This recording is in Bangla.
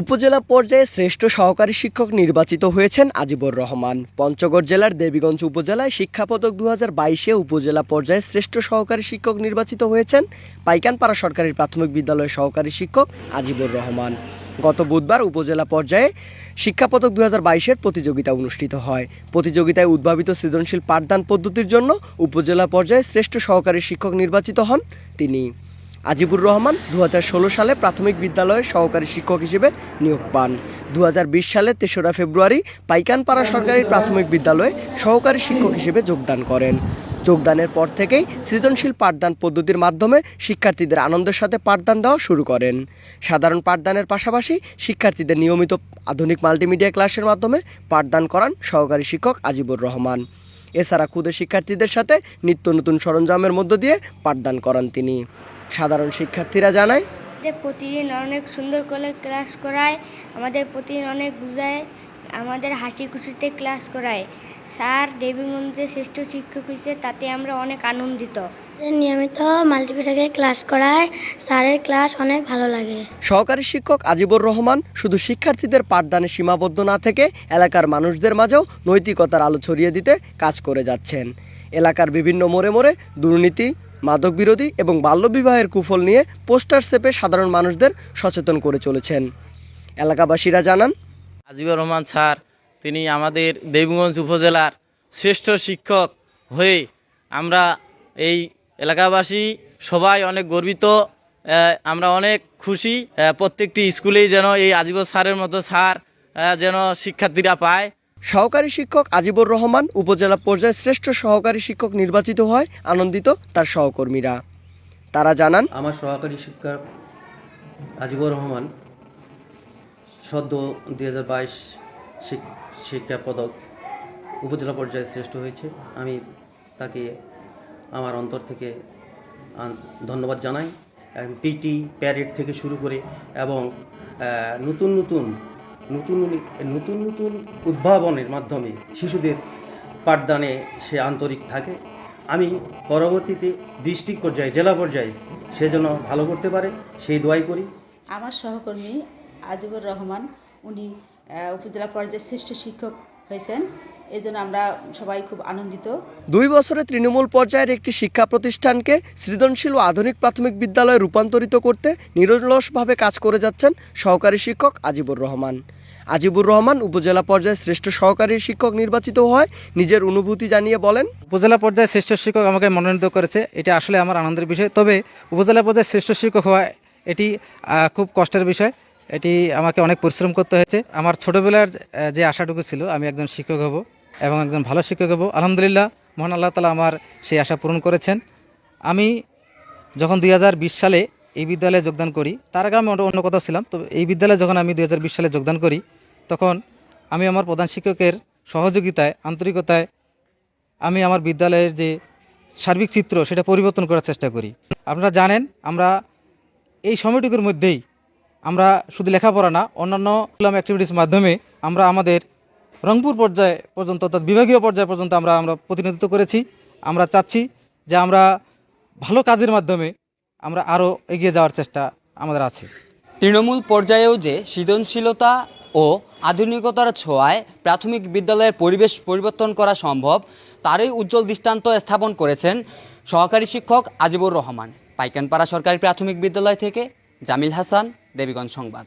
উপজেলা পর্যায়ে শ্রেষ্ঠ সহকারী শিক্ষক নির্বাচিত হয়েছেন আজিবর রহমান। পঞ্চগড় জেলার দেবীগঞ্জ উপজেলায় শিক্ষা পদক দু হাজার বাইশে উপজেলা পর্যায়ে শ্রেষ্ঠ সহকারী শিক্ষক নির্বাচিত হয়েছেন পাইকানপাড়া সরকারি প্রাথমিক বিদ্যালয়ের সহকারী শিক্ষক আজিবর রহমান। গত বুধবার উপজেলা পর্যায়ে শিক্ষা পদক দু হাজার বাইশের প্রতিযোগিতা অনুষ্ঠিত হয়। প্রতিযোগিতায় উদ্ভাবিত সৃজনশীল পাঠদান পদ্ধতির জন্য উপজেলা পর্যায়ে শ্রেষ্ঠ সহকারী শিক্ষক নির্বাচিত হন তিনি। আজিবুর রহমান দু হাজার ষোলো সালে প্রাথমিক বিদ্যালয়ে সহকারী শিক্ষক হিসেবে নিয়োগ পান। দু হাজার বিশ সালে তেসরা ফেব্রুয়ারি পাইকানপাড়া সরকারি প্রাথমিক বিদ্যালয়ে সহকারী শিক্ষক হিসেবে যোগদান করেন। যোগদানের পর থেকেই সৃজনশীল পাঠদান পদ্ধতির মাধ্যমে শিক্ষার্থীদের আনন্দের সাথে পাঠদান দেওয়া শুরু করেন। সাধারণ পাঠদানের পাশাপাশি শিক্ষার্থীদের নিয়মিত আধুনিক মাল্টিমিডিয়া ক্লাসের মাধ্যমে পাঠদান করান সহকারী শিক্ষক আজিবুর রহমান। এছাড়া ক্ষুদে শিক্ষার্থীদের সাথে নিত্য নতুন সরঞ্জামের মধ্য দিয়ে পাঠদান করান তিনি। সাধারণ শিক্ষার্থীরা জানায় আমাদের প্রতিদিন অনেক সুন্দর করে ক্লাস করায় আমাদের প্রতিদিন অনেক বুঝায় আমাদের হাসি খুশিতে ক্লাস করায়। স্যার দেবীগঞ্জে শ্রেষ্ঠ শিক্ষক হিসেবে তাতে আমরা অনেক আনন্দিত। নিয়মিত মাল্টিমিডিয়াকে ক্লাস করায় স্যারের ক্লাস অনেক ভালো লাগে। সহকারী শিক্ষক আজিবুর রহমান শুধু শিক্ষার্থীদের পাঠদানে সীমাবদ্ধ না থেকে এলাকার মানুষদের মাঝেও নৈতিকতার আলো ছড়িয়ে দিতে কাজ করে যাচ্ছেন। এলাকার বিভিন্ন মোড়ে মোড়ে দুর্নীতি মাদক বিরোধী এবং বাল্যবিবাহের কুফল নিয়ে পোস্টার চেপে সাধারণ মানুষদের সচেতন করে চলেছেন। এলাকাবাসীরা জানান, আজিবুর রহমান স্যার, তিনি আমাদের দেবগঞ্জ উপজেলার শ্রেষ্ঠ শিক্ষক হয়ে আমরা এই এলাকাবাসী সবাই অনেক গর্বিত আমরা অনেক খুশি প্রত্যেকটি স্কুলেই যেন এই আজিবুর স্যারের মতো স্যার যেন শিক্ষার্থীরা পায়। সহকারী শিক্ষক আজিবুর রহমান উপজেলা পর্যায়ে শ্রেষ্ঠ সহকারী শিক্ষক নির্বাচিত হয় আনন্দিত তার সহকর্মীরা। তারা জানান, আমার সহকারী শিক্ষক আজিবুর রহমান সদ্য দুই হাজার বাইশ শিক্ষা পদক উপজেলা পর্যায়ে শ্রেষ্ঠ হয়েছে। আমি তাকে আমার অন্তর থেকে ধন্যবাদ জানাই। পিটি প্যারেড থেকে শুরু করে এবং নতুন নতুন নতুন নতুন নতুন উদ্ভাবনের মাধ্যমে শিশুদের পাঠদানে সে আন্তরিক থাকে। আমি পরবর্তীতে ডিস্ট্রিক্ট পর্যায়ে, জেলা পর্যায়ে সে যেন ভালো করতে পারে, সেই দোয়াই করি। আমার সহকর্মী আজিবুর রহমান, উনি উপজেলা পর্যায়ে শ্রেষ্ঠ শিক্ষক হয়েছেন। এই জন্য আমরা সবাই খুব আনন্দিত। দুই বছরে তৃণমূল পর্যায়ের একটি শিক্ষা প্রতিষ্ঠানকে সৃজনশীল ও আধুনিক প্রাথমিক বিদ্যালয়ে রূপান্তরিত করতে নিরলসভাবে কাজ করে যাচ্ছেন সহকারী শিক্ষক আজিবুর রহমান। আজিবুর রহমান উপজেলা পর্যায়ে শ্রেষ্ঠ সহকারী শিক্ষক নির্বাচিত হয় নিজের অনুভূতি জানিয়ে বলেন উপজেলা পর্যায়ে শ্রেষ্ঠ শিক্ষক আমাকে মনোনীত করেছে এটা আসলে আমার আনন্দের বিষয়। তবে উপজেলা পর্যায়ে শ্রেষ্ঠ শিক্ষক হওয়া এটি খুব কষ্টের বিষয়। এটি আমাকে অনেক পরিশ্রম করতে হয়েছে। আমার ছোটোবেলার যে আশাটুকু ছিল, আমি একজন শিক্ষক হব এবং একজন ভালো শিক্ষক হব। আলহামদুলিল্লাহ, মহান আল্লাহ তালা আমার সেই আশা পূরণ করেছেন। আমি যখন দুই হাজার বিশ সালে এই বিদ্যালয়ে যোগদান করি, তার আগে আমি অন্য- কথা ছিলাম, তো এই বিদ্যালয়ে যখন আমি দু হাজার বিশ সালে যোগদান করি, তখন আমি আমার প্রধান শিক্ষকের সহযোগিতায়, আন্তরিকতায় আমি আমার বিদ্যালয়ের যে সার্বিক চিত্র, সেটা পরিবর্তন করার চেষ্টা করি। আপনারা জানেন, আমরা এই সময়টুকুর মধ্যেই আমরা শুধু লেখাপড়া না, অন্যান্য অ্যাক্টিভিটিস মাধ্যমে আমরা আমাদের রংপুর পর্যায়ে পর্যন্ত অর্থাৎ বিভাগীয় পর্যায় পর্যন্ত আমরা আমরা প্রতিনিধিত্ব করেছি। আমরা চাচ্ছি যে আমরা ভালো কাজের মাধ্যমে আমরা আরও এগিয়ে যাওয়ার চেষ্টা আমাদের আছে। তৃণমূল পর্যায়েও যে সৃজনশীলতা ও আধুনিকতার ছোঁয়ায় প্রাথমিক বিদ্যালয়ের পরিবেশ পরিবর্তন করা সম্ভব, তারই উজ্জ্বল দৃষ্টান্ত স্থাপন করেছেন সহকারী শিক্ষক আজিবুর রহমান। পাইকানপাড়া সরকারি প্রাথমিক বিদ্যালয় থেকে জামিল হাসান দেবীগঞ্জ সংবাদ।